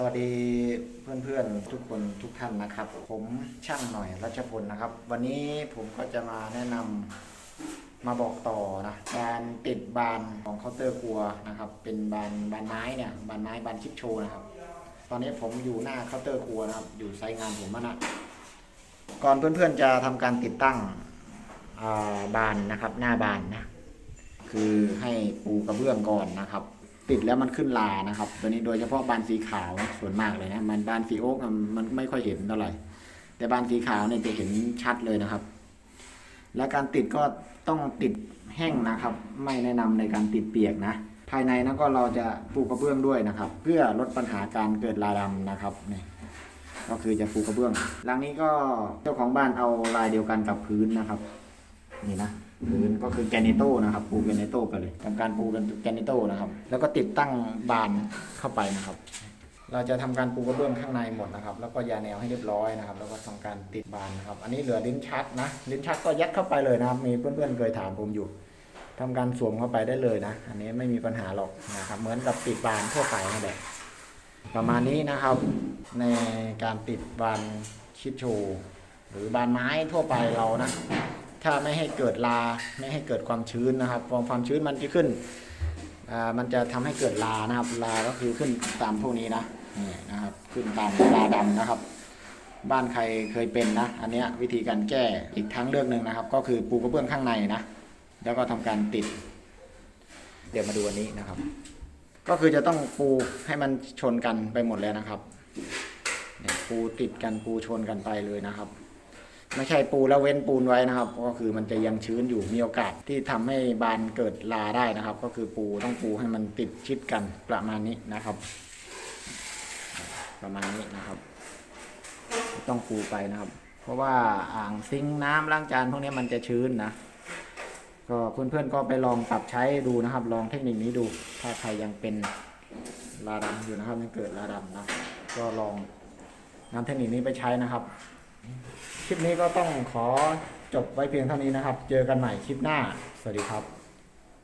สวัสดีเพื่อนๆทุกคนทุกท่านนะครับ ผมช่างหน่อยรัชพลนะครับ วันนี้ผมก็จะมาแนะนำมาบอกต่อนะการติดบานของเคาน์เตอร์ครัวนะครับ เป็นบานบานไม้เนี่ยบานไม้บานชิปโชนะครับ ตอนนี้ผมอยู่หน้าเคาน์เตอร์ครัวนะครับ อยู่ไซต์งานผมอะนะก่อนเพื่อนๆจะทำการติดตั้งอ่าบานนะครับ หน้าบานนะคือให้ปูกระเบื้องก่อนนะครับ ติดแล้วมันขึ้นลานะครับ ตัวนี้โดยเฉพาะบานสีขาวส่วนมากเลยนะมันบานสีโอ๊กมันไม่ค่อยเห็นเท่าไหร่แต่บานสีขาวเนี่ยจะเห็นชัดเลยนะครับ และการติดก็ต้องติดแห้งนะครับ ไม่แนะนำในการติดเปียกนะ ภายในนะก็เราจะปูกระเบื้องด้วยนะครับ เพื่อลดปัญหาการเกิดลาดำนะครับนี่ก็คือจะปูกระเบื้องหลังนี้ก็เจ้าของบ้านเอาลายเดียวกันกับพื้นนะครับ นี่นะพื้นก็คือแกนิโต้นะครับ ปูแกนิโต้ไปเลยทำการปูกันแกนิโต้นะครับ แล้วก็ติดตั้งบานเข้าไปนะครับ เราจะทำการปูกระเบื้องข้างในหมดนะครับ แล้วก็ยาแนวให้เรียบร้อยนะครับ แล้วก็ทำการติดบานนะครับ อันนี้เหลือลิ้นชักนะลิ้นชักก็ยัดเข้าไปเลยนะครับ มีเพื่อนๆเคยถามผมอยู่ทำการสวมเข้าไปได้เลยนะ อันนี้ไม่มีปัญหาหรอกนะครับ เหมือนกับติดบานทั่วไปนั่นแหละประมาณนี้นะครับ ในการติดบานชิดโชหรือบานไม้ทั่วไปเรานะ ถ้าไม่ให้เกิดลาไม่ให้เกิดความชื้นนะครับพอความชื้นมันจะขึ้นอ่ามันจะทำให้เกิดลานะครับลาก็คือขึ้นตามพวกนี้นะนี่นะครับขึ้นตามลาดำนะครับ บ้านใครเคยเป็นนะ อันนี้วิธีการแก้อีกทางเลือกหนึ่งนะครับ ก็คือปูกระเบื้องข้างในนะแล้วก็ทำการติด เดี๋ยวมาดูอันนี้นะครับ ก็คือจะต้องปูให้มันชนกันไปหมดเลยนะครับเนี่ยปูติดกันปูชนกันไปเลยนะครับ ไม่ใช่ปูแล้วเว้นปูนไว้นะครับ ก็คือมันจะยังชื้นอยู่มีโอกาสที่ทำให้บานเกิดลาได้นะครับ ก็คือปูต้องปูให้มันติดชิดกันประมาณนี้นะครับ ประมาณนี้นะครับ ต้องปูไปนะครับ เพราะว่าอ่างซิงน้ำล้างจานพวกนี้มันจะชื้นนะก็เพื่อนๆก็ไปลองปรับใช้ดูนะครับ ลองเทคนิคนี้ดู ถ้าใครยังเป็นลาดำอยู่นะครับยังเกิดลาดำนะก็ลองนำเทคนิคนี้ไปใช้นะครับ คลิปนี้ก็ต้องขอจบไว้เพียงเท่านี้นะครับ เจอกันใหม่คลิปหน้า สวัสดีครับ